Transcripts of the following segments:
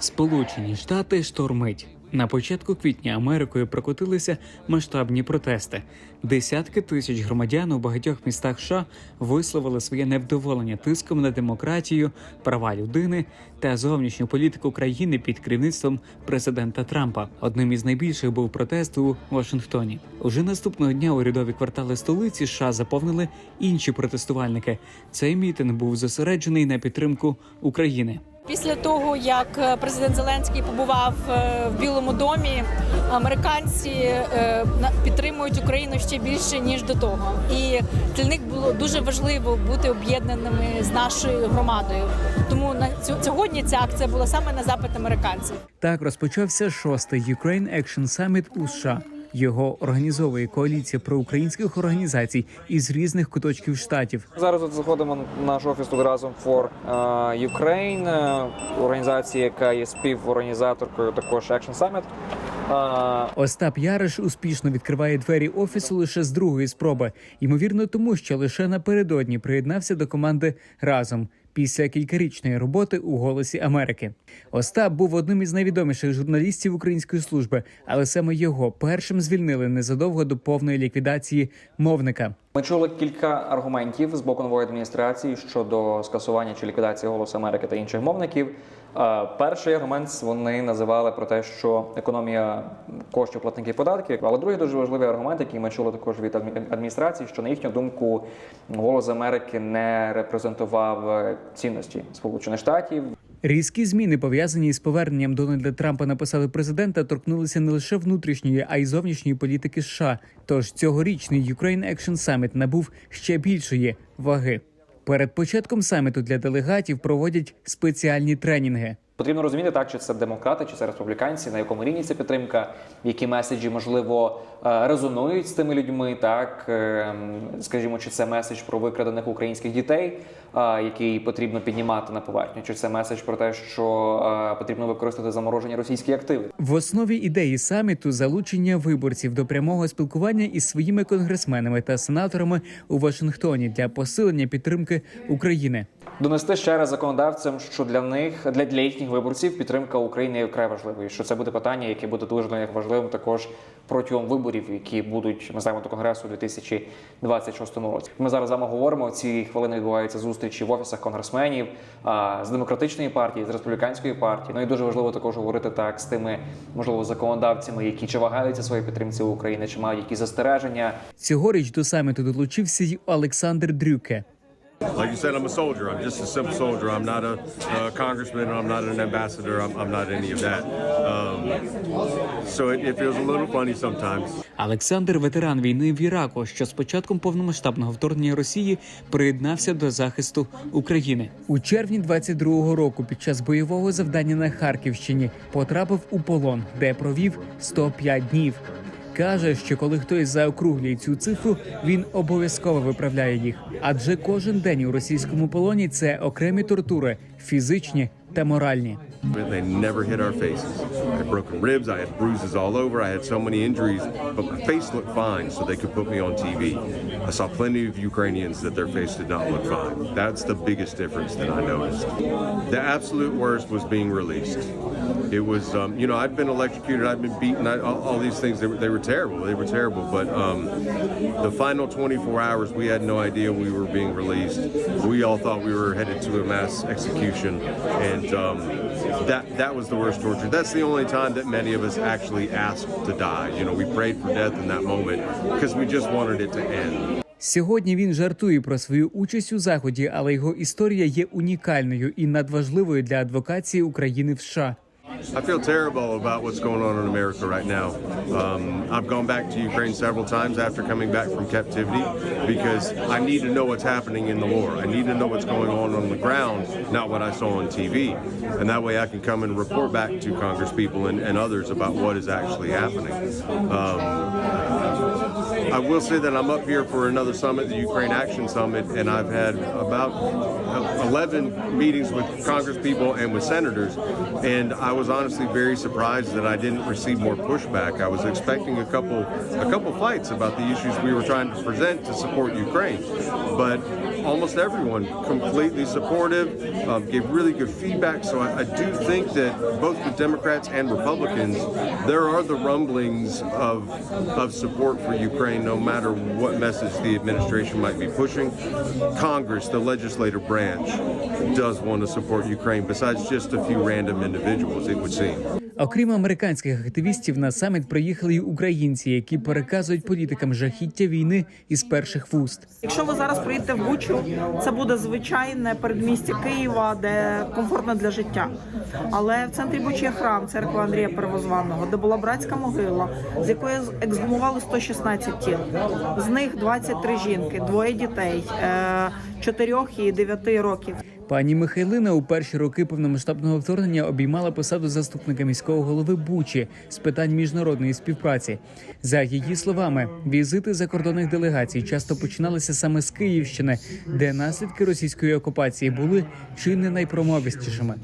Сполучені Штати штормить. На початку квітня Америкою прокотилися масштабні протести. Десятки тисяч громадян у багатьох містах США висловили своє невдоволення тиском на демократію, права людини та зовнішню політику країни під керівництвом президента Трампа. Одним із найбільших був протест у Вашингтоні. Уже наступного дня урядові квартали столиці США заповнили інші протестувальники. Цей мітинг був зосереджений на підтримку України. Після того, як е, президент Зеленський побував е, в Білому домі, американці е, підтримують Україну ще більше ніж до того. І для них було дуже важливо бути об'єднаними з нашою громадою. Тому на сьогодні ця акція була саме на запит американців. Так розпочався шостий Ukraine Action Summit у США. Його організовує коаліція проукраїнських організацій із різних куточків штатів. Зараз от заходимо в наш офіс тут разом for е, Ukraine, е, організація, яка є співорганізаторкою також Action Summit. Е, Остап Яриш успішно відкриває двері офісу лише з другої спроби, ймовірно, тому що лише напередодні приєднався до команди разом після кількарічної роботи у голосі Америки. Остап був одним із найвідоміших журналістів української служби, але саме його першим звільнили незадовго до повної ліквідації мовника. Ми чули кілька аргументів з боку нової адміністрації щодо скасування чи ліквідації голосу Америки та інших мовників. Перший аргумент вони називали про те, що економія коштів платників податків. Але другий дуже важливий аргумент, який ми чули також від адмі- адміністрації, що на їхню думку голос Америки не репрезентував е, цінності Сполучених Штатів. Різкі зміни, пов'язані з поверненням Дональда Трампа на посаду президента, торкнулися не лише внутрішньої, а й зовнішньої політики США. Тож цьогорічний Ukraine Action Summit набув ще більшої ваги. Перед початком саміту для делегатів проводять спеціальні тренінги. Потрібно розуміти так, чи це демократи, чи це республіканці, на якому рівні ця підтримка, які меседжі можливо е, резонують з тими людьми. Так е, скажімо, чи це меседж про викрадених українських дітей, е, який потрібно піднімати на поверхню, чи це меседж про те, що потрібно використати заморожені російські активи. В основі ідеї саміту залучення виборців до прямого спілкування із своїми конгресменами та сенаторами у Вашингтоні для посилення підтримки України. Донести ще раз законодавцям, що для них для, для їхніх виборців підтримка України є вкрай важливою. Що це буде питання, яке буде дуже для них важливим також протягом виборів, які будуть ми знаємо до конгресу у 2026 році. Ми зараз з вами говоримо. Ці хвилини відбуваються зустрічі в офісах конгресменів з демократичної партії, з республіканської партії. Ну і дуже важливо також говорити так з тими, можливо, законодавцями, які чи вагаються своїй підтримці України, чи мають якісь застереження. Цьогоріч до саміту долучився й Олександр Дрюке. Like you said, I'm a soldier. I'm just a simple soldier. I'm not a, uh congressman. I'm not an ambassador. I'm, I'm not any of that. Um, so it, it feels a little funny sometimes. Олександр, ветеран війни в Іраку, що з початком повномасштабного вторгнення Росії приєднався до захисту України у червні 22-го року. Під час бойового завдання на Харківщині потрапив у полон, де провів 105 днів. Каже, що коли хтось заокруглює цю цифру, він обов'язково виправляє їх. Адже кожен день у російському полоні це окремі тортури, фізичні та моральні. I saw plenty of Ukrainians that their face did not look fine. That's the biggest difference that I noticed. The absolute worst was being released. It was, um, you know, I'd been electrocuted, I'd been beaten, I, all, all these things. They were, they were terrible. They were terrible. But um, the final 24 hours, we had no idea we were being released. We all thought we were headed to a mass execution, and um, that that was the worst torture. That's the only time that many of us actually asked to die. You know, we prayed for death in that moment because we just wanted it to end. Сьогодні він жартує про свою участь у заході, але його історія є унікальною і надважливою для адвокації України в США. I feel terrible about what's going on in America right now. Um, I've gone back to Ukraine several times after coming back from captivity because I need to know what's happening in the war. I need to know what's going on on the ground, not what I saw on TV. And that way I can come and report back to Congress people and, and others about what is actually happening. Um, I will say that I'm up here for another summit, the Ukraine Action Summit, and I've had about 11 meetings with Congress people and with senators, and I was honestly very surprised that I didn't receive more pushback. I was expecting a couple a couple fights about the issues we were trying to present to support Ukraine, but almost everyone completely supportive, um, gave really good feedback. So I, I do think that both the Democrats and Republicans, there are the rumblings of of support for Ukraine, no matter what message the administration might be pushing. Congress, the legislative branch, does want to support Ukraine. Besides just a few random individuals, it would seem. Окрім американських активістів, на саміт приїхали й українці, які переказують політикам жахіття війни із перших вуст. Якщо ви зараз приїдете в Бучу, це буде звичайне передмістя Києва, де комфортно для життя. Але в центрі Бучі є храм, церква Андрія Первозваного, де була братська могила, з якої ексгумували 116 тіл. З них 23 жінки, двоє дітей, 4 і 9 років. Пані Михайлина у перші роки повномасштабного вторгнення обіймала посаду заступника міського голови Бучі з питань міжнародної співпраці. За її словами, візити закордонних делегацій часто починалися саме з Київщини, де наслідки російської окупації були чи не найпромовистішими.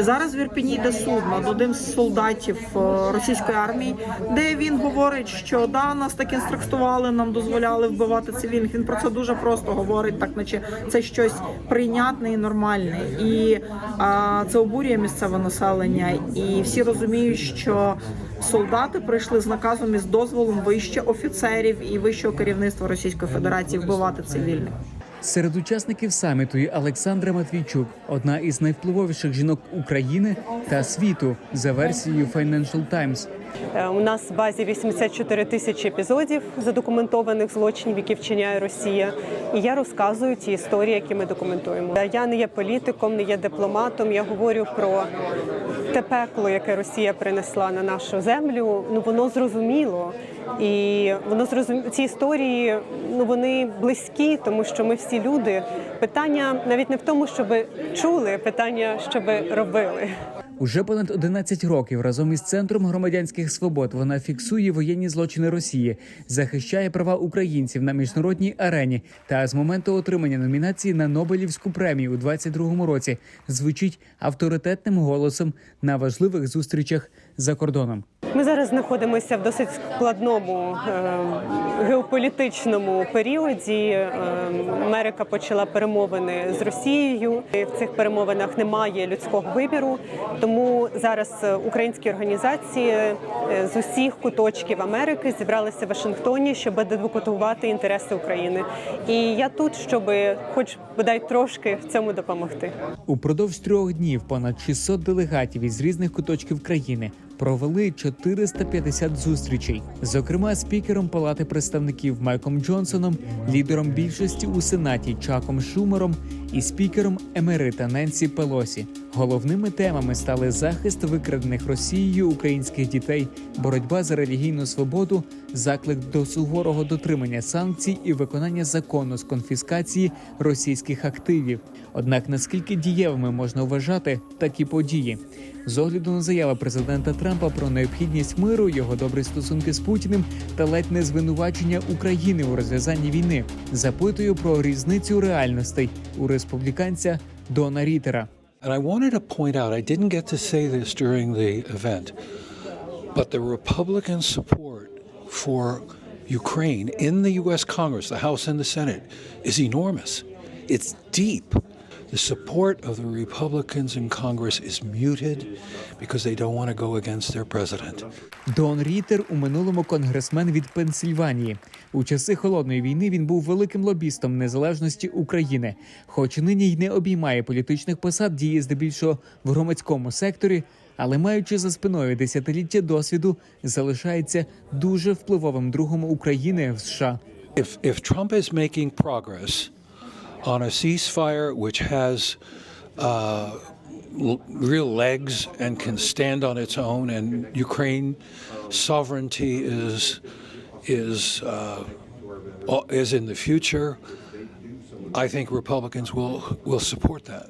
Зараз в Ірпіні йде суд над одним з солдатів е, російської армії, де він говорить, що да, нас так інструктували, нам дозволяли вбивати цивільних. Він про це дуже просто говорить, так наче це щось прийнятне і нормальне. І а, це обурює місцеве населення. І всі розуміють, що солдати прийшли з наказом і з дозволом вище офіцерів і вищого керівництва Російської Федерації вбивати цивільних. Серед учасників саміту є Олександра Матвійчук, одна із найвпливовіших жінок України та світу за версією Financial Times. Е, У нас в базі 84 тисячі епізодів задокументованих злочинів, які вчиняє Росія. І я розказую ті історії, які ми документуємо. Е, Я не є політиком, не є дипломатом. Я говорю про те пекло, яке Росія принесла на нашу землю. Ну воно зрозуміло. І воно зрозум... ці історії ну вони близькі, тому що ми всі люди. Питання навіть не в тому, щоб чули, питання, щоб робили. Уже понад 11 років разом із центром громадянських свобод вона фіксує воєнні злочини Росії, захищає права українців на міжнародній арені та з моменту отримання номінації на Нобелівську премію у 22-му році звучить авторитетним голосом на важливих зустрічах за кордоном. Ми зараз знаходимося в досить складному е, геополітичному періоді. Е, Америка почала перемовини з Росією. І В цих перемовинах немає людського вибіру. Тому зараз е, українські організації е, з усіх куточків Америки зібралися в Вашингтоні, щоб адвокатувати інтереси України. І я тут, щоб, хоч бодай трошки в цьому допомогти. Упродовж трьох днів понад 600 делегатів із різних куточків країни провели 450 зустрічей, зокрема спікером Палати представників Майком Джонсоном, лідером більшості у сенаті Чаком Шумером і спікером Емерита Ненсі Пелосі. Головними темами стали захист викрадених Росією українських дітей, боротьба за релігійну свободу, заклик до суворого дотримання санкцій і виконання закону з конфіскації російських активів. Однак наскільки дієвими можна вважати такі події? З огляду на заяви президента Трампа про необхідність миру, його добрі стосунки з Путіним та ледь не звинувачення України у розв'язанні війни, запитую про різницю реальностей у республіканця Дона Рітера. And I wanted to point but the Republican support for Ukraine in the U.S. Congress, the House and the Senate, is enormous. It's deep. The support of the Republicans in Congress is muted because they don't want to go against their president. Дон Рітер у минулому конгресмен від Пенсільванії. У часи холодної війни він був великим лобістом незалежності України, хоч нині й не обіймає політичних посад, діє здебільшого в громадському секторі, але маючи за спиною десятиліття досвіду, залишається дуже впливовим другом України в США. If, if Trump is making progress on a ceasefire which has uh, real legs and can stand on its own, and Ukraine sovereignty is is uh, is in the future, I think Republicans will will support that.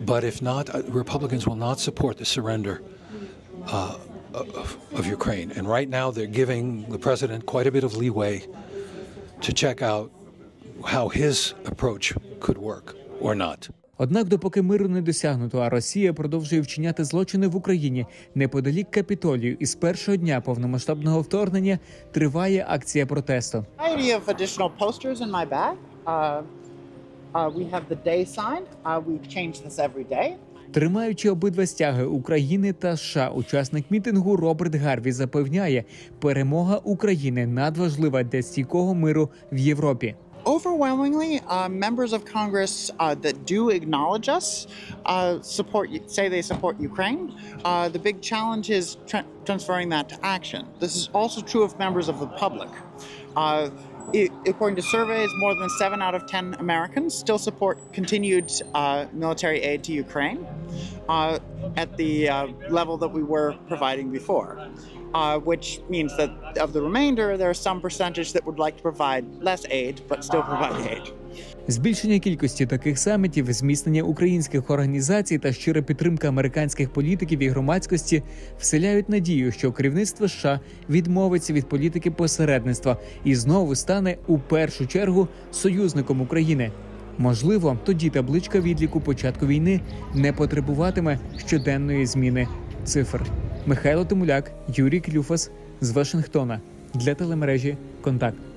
But if not, uh, Republicans will not support the surrender uh, of, of Ukraine. And right now, they're giving the president quite a bit of leeway to check out how his approach could work or not. Однак, допоки миру не досягнуто, а Росія продовжує вчиняти злочини в Україні неподалік Капітолію, і з першого дня повномасштабного вторгнення триває акція протесту. variety of additional posters in my bag. Uh, Uh, we have the day sign. Uh, we change this every day. Тримаючи обидва стяги України та США, учасник мітингу Роберт Гарві запевняє, перемога України надважлива для стійкого миру в Європі. Overwhelmingly, uh, members of Congress uh, that do acknowledge us uh, support, say they support Ukraine. Uh, the big challenge is tra- transferring that to action. This is also true of members of the public. Uh, according to surveys, more than seven out of ten Americans still support continued uh, military aid to Ukraine uh, at the uh, level that we were providing before. Uh, which means that of the remainder, there is some percentage that would like to provide less aid but still provide aid. Збільшення кількості таких самітів, зміцнення українських організацій та щира підтримка американських політиків і громадськості вселяють надію, що керівництво США відмовиться від політики посередництва і знову стане у першу чергу союзником України. Можливо, тоді табличка відліку початку війни не потребуватиме щоденної зміни цифр. Михайло Тимуляк, Юрій Клюфас з Вашингтона для телемережі Контакт.